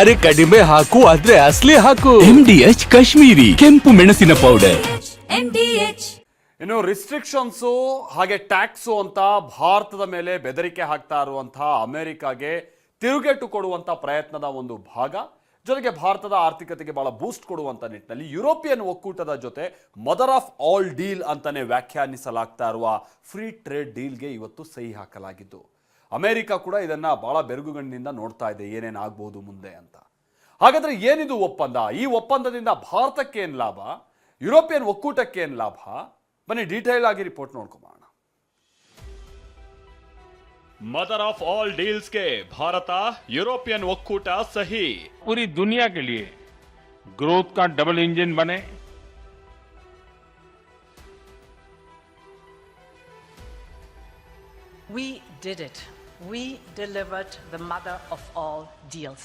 ಅರೆ ಕಡಿಮೆ ಹಾಕು ಆದ್ರೆ ಅಸ್ಲಿ ಹಾಕು. ಎಂ ಡಿ ಎಚ್ ಕಾಶ್ಮೀರಿ ಕೆಂಪು ಮೆಣಸಿನ ಪೌಡರ್ ಇನ್ನು ರಿಸ್ಟ್ರಿಕ್ಷನ್ಸು ಹಾಗೆ ಟ್ಯಾಕ್ಸು ಅಂತ ಭಾರತದ ಮೇಲೆ ಬೆದರಿಕೆ ಹಾಕ್ತಾ ಇರುವಂತಹ ಅಮೆರಿಕಾಗೆ ತಿರುಗೇಟು ಕೊಡುವಂತ ಪ್ರಯತ್ನದ ಒಂದು ಭಾಗ. ಜೊತೆಗೆ ಭಾರತದ ಆರ್ಥಿಕತೆಗೆ ಬಹಳ ಬೂಸ್ಟ್ ಕೊಡುವಂತ ನಿಟ್ಟಿನಲ್ಲಿ ಯುರೋಪಿಯನ್ ಒಕ್ಕೂಟದ ಜೊತೆ ಮದರ್ ಆಫ್ ಆಲ್ ಡೀಲ್ ಅಂತಾನೆ ವ್ಯಾಖ್ಯಾನಿಸಲಾಗ್ತಾ ಇರುವ ಫ್ರೀ ಟ್ರೇಡ್ ಡೀಲ್ಗೆ ಇವತ್ತು ಸಹಿ ಹಾಕಲಾಗಿದ್ದು. ಅಮೆರಿಕ ಕೂಡ ಇದನ್ನ ಬಹಳ ಬೆರಗುಗಣ್ಣಿನಿಂದ ನೋಡ್ತಾ ಇದೆ ಏನೇನು ಆಗ್ಬಹುದು ಮುಂದೆ ಅಂತ ಹಾಗಾದ್ರೆ ಏನಿದು ಒಪ್ಪಂದ ಈ ಒಪ್ಪಂದದಿಂದ ಭಾರತಕ್ಕೆ ಏನು ಲಾಭ ಯುರೋಪಿಯನ್ ಒಕ್ಕೂಟಕ್ಕೆ ಏನು ಲಾಭ ಬನ್ನಿ ಡೀಟೇಲ್ ಆಗಿ ರಿಪೋರ್ಟ್ ನೋಡ್ಕೊಂಬೋಣ mother of all ಡೀಲ್ಸ್ಗೆ Bharat European ಒಕ್ಕೂಟ ಸಹಿ पूरी दुनिया के लिए ग्रोथ का डबल इंजन बने We did it. We delivered the mother of all deals.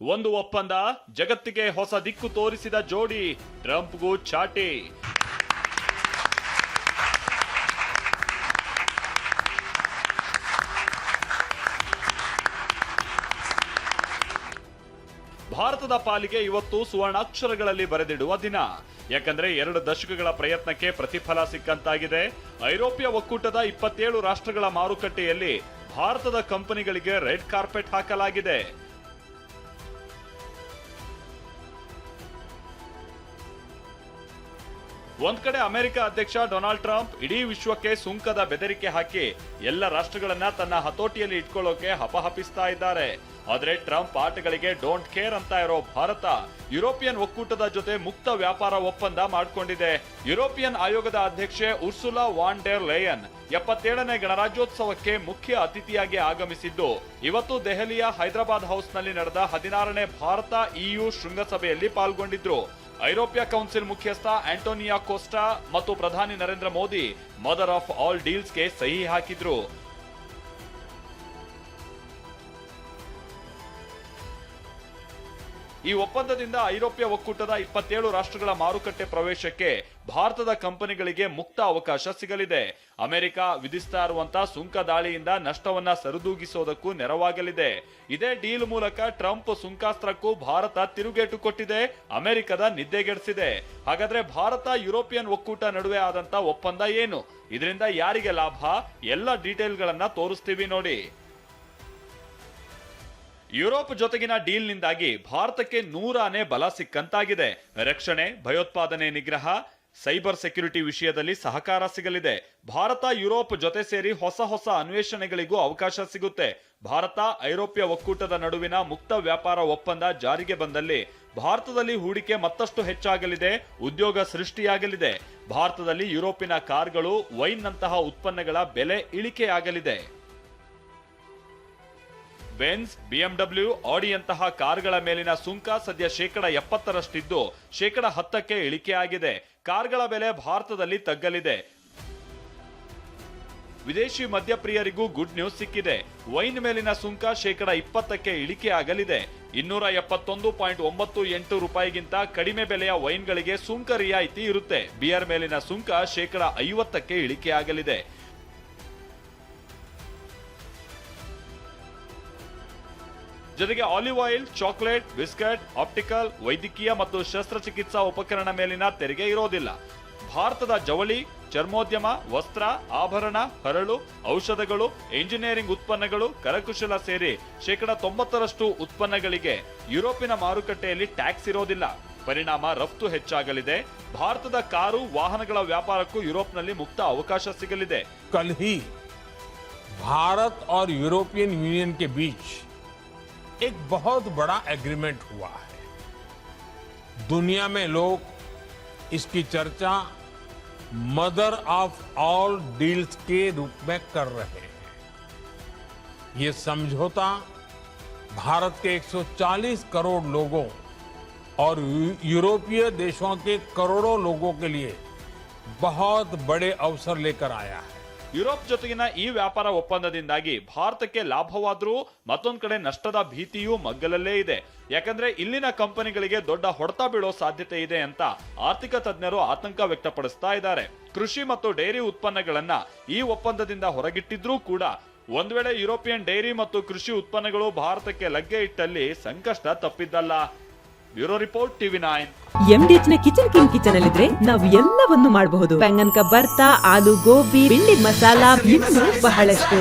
ಒಂದು ಒಪ್ಪಂದ ಜಗತ್ತಿಗೆ ಹೊಸ ದಿಕ್ಕು ತೋರಿಸಿದ ಜೋಡಿ ಟ್ರಂಪ್ಗೂ ಚಾಟಿ ಭಾರತದ ಪಾಲಿಗೆ ಇವತ್ತು ಸುವರ್ಣಾಕ್ಷರಗಳಲ್ಲಿ ಬರೆದಿಡುವ ದಿನ. ಯಾಕಂದ್ರೆ ಎರಡು ದಶಕಗಳ ಪ್ರಯತ್ನಕ್ಕೆ ಪ್ರತಿಫಲ ಸಿಕ್ಕಂತಾಗಿದೆ. ಐರೋಪ್ಯ ಒಕ್ಕೂಟದ ಇಪ್ಪತ್ತೇಳು ರಾಷ್ಟ್ರಗಳ ಮಾರುಕಟ್ಟೆಯಲ್ಲಿ ಭಾರತದ ಕಂಪನಿಗಳಿಗೆ ರೆಡ್ ಕಾರ್ಪೆಟ್ ಹಾಕಲಾಗಿದೆ. ಒಂದ್ ಕಡೆ ಅಮೆರಿಕ ಅಧ್ಯಕ್ಷ ಡೊನಾಲ್ಡ್ ಟ್ರಂಪ್ ಇಡೀ ವಿಶ್ವಕ್ಕೆ ಸುಂಕದ ಬೆದರಿಕೆ ಹಾಕಿ ಎಲ್ಲ ರಾಷ್ಟ್ರಗಳನ್ನ ತನ್ನ ಹತೋಟಿಯಲ್ಲಿ ಇಟ್ಕೊಳ್ಳೋಕೆ ಹಪಹಪಿಸ್ತಾ ಇದ್ದಾರೆ. ಆದ್ರೆ ಟ್ರಂಪ್ ಆಟಗಳಿಗೆ ಡೋಂಟ್ ಕೇರ್ ಅಂತ ಇರೋ ಭಾರತ ಯುರೋಪಿಯನ್ ಒಕ್ಕೂಟದ ಜೊತೆ ಮುಕ್ತ ವ್ಯಾಪಾರ ಒಪ್ಪಂದ ಮಾಡಿಕೊಂಡಿದೆ. ಯುರೋಪಿಯನ್ ಆಯೋಗದ ಅಧ್ಯಕ್ಷೆ ಉರ್ಸುಲಾ ವಾನ್ ಡೇರ್ ಲೇಯನ್ ಎಪ್ಪತ್ತೇಳನೇ ಗಣರಾಜ್ಯೋತ್ಸವಕ್ಕೆ ಮುಖ್ಯ ಅತಿಥಿಯಾಗಿ ಆಗಮಿಸಿದ್ದು. ಇವತ್ತು ದೆಹಲಿಯ ಹೈದರಾಬಾದ್ ಹೌಸ್ನಲ್ಲಿ ನಡೆದ ಹದಿನಾರನೇ ಭಾರತ ಇಯು ಶೃಂಗಸಭೆಯಲ್ಲಿ ಪಾಲ್ಗೊಂಡಿದ್ರು. ಐರೋಪ್ಯ ಕೌನ್ಸಿಲ್ ಮುಖ್ಯಸ್ಥ ಆಂಟೋನಿಯಾ ಕೋಸ್ಟಾ ಮತ್ತು ಪ್ರಧಾನಿ Narendra Modi mother of all ಡೀಲ್ಸ್ಗೆ ಸಹಿ ಹಾಕಿದ್ರು. ಈ ಒಪ್ಪಂದದಿಂದ ಐರೋಪ್ಯ ಒಕ್ಕೂಟದ ಇಪ್ಪತ್ತೇಳು ರಾಷ್ಟ್ರಗಳ ಮಾರುಕಟ್ಟೆ ಪ್ರವೇಶಕ್ಕೆ ಭಾರತದ ಕಂಪನಿಗಳಿಗೆ ಮುಕ್ತ ಅವಕಾಶ ಸಿಗಲಿದೆ. ಅಮೆರಿಕ ವಿಧಿಸ್ತಾ ಇರುವಂತಹ ಸುಂಕ ದಾಳಿಯಿಂದ ನಷ್ಟವನ್ನ ಸರಿದೂಗಿಸೋದಕ್ಕೂ ನೆರವಾಗಲಿದೆ. ಇದೇ ಡೀಲ್ ಮೂಲಕ ಟ್ರಂಪ್ ಸುಂಕಾಸ್ತ್ರಕ್ಕೂ ಭಾರತ ತಿರುಗೇಟು ಕೊಟ್ಟಿದೆ, ಅಮೆರಿಕದ ನಿದ್ದೆಗೆಡಿಸಿದೆ. ಹಾಗಾದ್ರೆ ಭಾರತ ಯುರೋಪಿಯನ್ ಒಕ್ಕೂಟ ನಡುವೆ ಆದಂತ ಒಪ್ಪಂದ ಏನು? ಇದರಿಂದ ಯಾರಿಗೆ ಲಾಭ? ಎಲ್ಲ ಡೀಟೇಲ್ಗಳನ್ನ ತೋರಿಸ್ತೀವಿ ನೋಡಿ. ಯುರೋಪ್ ಜೊತೆಗಿನ ಡೀಲ್ನಿಂದಾಗಿ ಭಾರತಕ್ಕೆ ನೂರಾನೇ ಬಲ ಸಿಕ್ಕಂತಾಗಿದೆ. ರಕ್ಷಣೆ, ಭಯೋತ್ಪಾದನೆ ನಿಗ್ರಹ, ಸೈಬರ್ ಸೆಕ್ಯುರಿಟಿ ವಿಷಯದಲ್ಲಿ ಸಹಕಾರ ಸಿಗಲಿದೆ. ಭಾರತ, ಯುರೋಪ್ ಜೊತೆ ಸೇರಿ ಹೊಸ ಹೊಸ ಅನ್ವೇಷಣೆಗಳಿಗೂ ಅವಕಾಶ ಸಿಗುತ್ತೆ. ಭಾರತ, ಐರೋಪ್ಯ ಒಕ್ಕೂಟದ ನಡುವಿನ ಮುಕ್ತ ವ್ಯಾಪಾರ ಒಪ್ಪಂದ ಜಾರಿಗೆ ಬಂದಲ್ಲಿ ಭಾರತದಲ್ಲಿ ಹೂಡಿಕೆ ಮತ್ತಷ್ಟು ಹೆಚ್ಚಾಗಲಿದೆ, ಉದ್ಯೋಗ ಸೃಷ್ಟಿಯಾಗಲಿದೆ. ಭಾರತದಲ್ಲಿ ಯುರೋಪಿನ ಕಾರ್ಗಳು, ವೈನ್ನಂತಹ ಉತ್ಪನ್ನಗಳ ಬೆಲೆ ಇಳಿಕೆಯಾಗಲಿದೆ. ಬೆನ್ಸ್, ಬಿಎಂಡಬ್ಲ್ಯೂ, ಆಡಿಯಂತಹ ಕಾರ್ಗಳ ಮೇಲಿನ ಸುಂಕ ಸದ್ಯ ಶೇಕಡ ಎಪ್ಪತ್ತರಷ್ಟಿದ್ದು, ಶೇಕಡ ಹತ್ತಕ್ಕೆ ಇಳಿಕೆಯಾಗಿದೆ. ಕಾರ್ಗಳ ಬೆಲೆ ಭಾರತದಲ್ಲಿ ತಗ್ಗಲಿದೆ. ವಿದೇಶಿ ಮದ್ಯಪ್ರಿಯರಿಗೂ ಗುಡ್ ನ್ಯೂಸ್ ಸಿಕ್ಕಿದೆ. ವೈನ್ ಮೇಲಿನ ಸುಂಕ ಶೇಕಡ ಇಪ್ಪತ್ತಕ್ಕೆ ಇಳಿಕೆಯಾಗಲಿದೆ. ಇನ್ನೂರ ಎಪ್ಪತ್ತೊಂದು ಪಾಯಿಂಟ್ ಒಂಬತ್ತು ಎಂಟು ರೂಪಾಯಿಗಿಂತ ಕಡಿಮೆ ಬೆಲೆಯ ವೈನ್ಗಳಿಗೆ ಸುಂಕ ರಿಯಾಯಿತಿ ಇರುತ್ತೆ. ಬಿಯರ್ ಮೇಲಿನ ಸುಂಕ ಶೇಕಡ ಐವತ್ತಕ್ಕೆ ಇಳಿಕೆಯಾಗಲಿದೆ. ಜೊತೆಗೆ olive oil chocolate biscuit optical ವೈದ್ಯಕೀಯ ಮತ್ತು ಶಸ್ತ್ರಚಿಕಿತ್ಸಾ ಉಪಕರಣ ಮೇಲಿನ ತೆರಿಗೆ ಇರೋದಿಲ್ಲ ಭಾರತದ ಜವಳಿ ಚರ್ಮೋದ್ಯಮ ವಸ್ತ್ರ ಆಭರಣ ಹರಳು ಔಷಧಗಳು ಇಂಜಿನಿಯರಿಂಗ್ ಉತ್ಪನ್ನಗಳು ಕರಕುಶಲ ಸೇರಿ ಶೇಕಡ ತೊಂಬತ್ತರಷ್ಟು ಉತ್ಪನ್ನಗಳಿಗೆ ಯುರೋಪಿನ ಮಾರುಕಟ್ಟೆಯಲ್ಲಿ ಟ್ಯಾಕ್ಸ್ ಇರೋದಿಲ್ಲ ಪರಿಣಾಮ ರಫ್ತು ಹೆಚ್ಚಾಗಲಿದೆ ಭಾರತದ ಕಾರು ವಾಹನಗಳ ವ್ಯಾಪಾರಕ್ಕೂ ಯುರೋಪ್ನಲ್ಲಿ ಮುಕ್ತ ಅವಕಾಶ ಸಿಗಲಿದೆ कल ही भारत और यूरोपियन यूनियन के बीच एक बहुत बड़ा एग्रीमेंट हुआ है। दुनिया में लोग इसकी चर्चा मदर ऑफ़ ऑल डील्स के रूप में कर रहे हैं। ये समझौता भारत के 140 करोड़ लोगों और यूरोपीय देशों के करोड़ों लोगों के लिए बहुत बड़े अवसर लेकर आया है। ಯುರೋಪ್ ಜೊತೆಗಿನ ಈ ವ್ಯಾಪಾರ ಒಪ್ಪಂದದಿಂದಾಗಿ ಭಾರತಕ್ಕೆ ಲಾಭವಾದರೂ ಮತ್ತೊಂದು ಕಡೆ ನಷ್ಟದ ಭೀತಿಯೂ ಮಗ್ಗಲಲ್ಲೇ ಇದೆ. ಯಾಕಂದ್ರೆ ಇಲ್ಲಿನ ಕಂಪನಿಗಳಿಗೆ ದೊಡ್ಡ ಹೊಡೆತ ಬೀಳೋ ಸಾಧ್ಯತೆ ಇದೆ ಅಂತ ಆರ್ಥಿಕ ತಜ್ಞರು ಆತಂಕ ವ್ಯಕ್ತಪಡಿಸ್ತಾ ಇದ್ದಾರೆ. ಕೃಷಿ ಮತ್ತು ಡೈರಿ ಉತ್ಪನ್ನಗಳನ್ನ ಈ ಒಪ್ಪಂದದಿಂದ ಹೊರಗಿಟ್ಟಿದ್ರೂ ಕೂಡ ಒಂದು ವೇಳೆ ಯುರೋಪಿಯನ್ ಡೈರಿ ಮತ್ತು ಕೃಷಿ ಉತ್ಪನ್ನಗಳು ಭಾರತಕ್ಕೆ ಲಗ್ಗೆ ಇಟ್ಟಲ್ಲಿ ಸಂಕಷ್ಟ ತಪ್ಪಿದ್ದಲ್ಲ. Bureau report TV nine. ಎಂಡಿಎಚ್ನ kitchen king kitchen ಅಲ್ಲಿದ್ರೆ ನಾವು ಎಲ್ಲವನ್ನು ಮಾಡಬಹುದು. ಬೆಂಗನ್ಕ ಬರ್ತಾ ಆಲೂ ಗೋಬಿ ಬಿಂಡಿ ಮಸಾಲಾ ಇನ್ನೂ ಬಹಳಷ್ಟು.